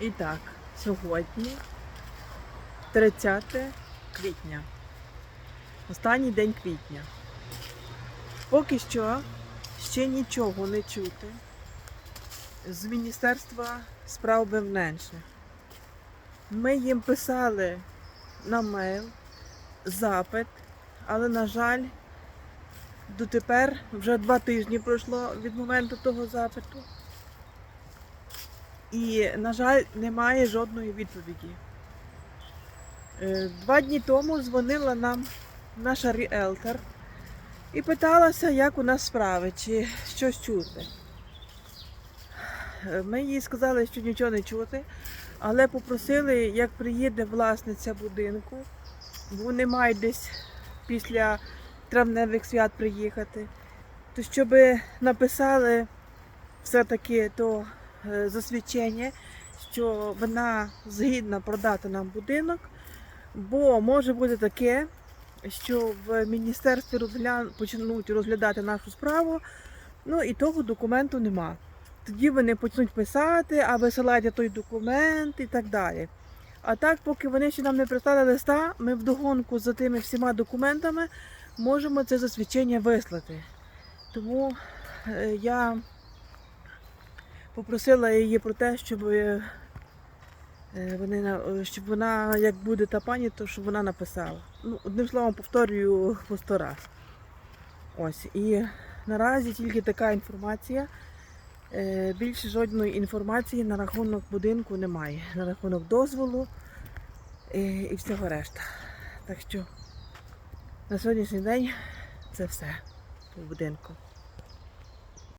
І так, сьогодні 30 квітня. Останній день квітня. Поки що ще нічого не чути з Міністерства справ внутрішніх. Ми їм писали на мейл запит, але, на жаль, дотепер вже два тижні пройшло від моменту того запиту. І, на жаль, немає жодної відповіді. Е, Два дні тому дзвонила нам наша ріелтор і питалася, як у нас справи, чи щось чути. Е, Ми їй сказали, що нічого не чути, але попросили, як приїде власниця будинку, бо вони мають десь після травневих свят приїхати, то щоб написали все-таки то засвідчення, що вона згідна продати нам будинок, бо може бути таке, що в міністерстві розгля... почнуть розглядати нашу справу, ну і того документу нема. Тоді вони почнуть писати, а висилайте той документ і так далі. А так, поки вони ще нам не прислали листа, ми вдогонку за тими всіма документами можемо це засвідчення вислати. Тому е, я попросила її про те, щоб, е, е, вони, щоб вона, як буде та пані, то щоб вона написала. Ну, одним словом, повторюю по сто раз. Ось. І наразі тільки така інформація. Е, Більше жодної інформації на рахунок будинку немає. На рахунок дозволу е, і всього решта. Так що на сьогоднішній день це все по будинку.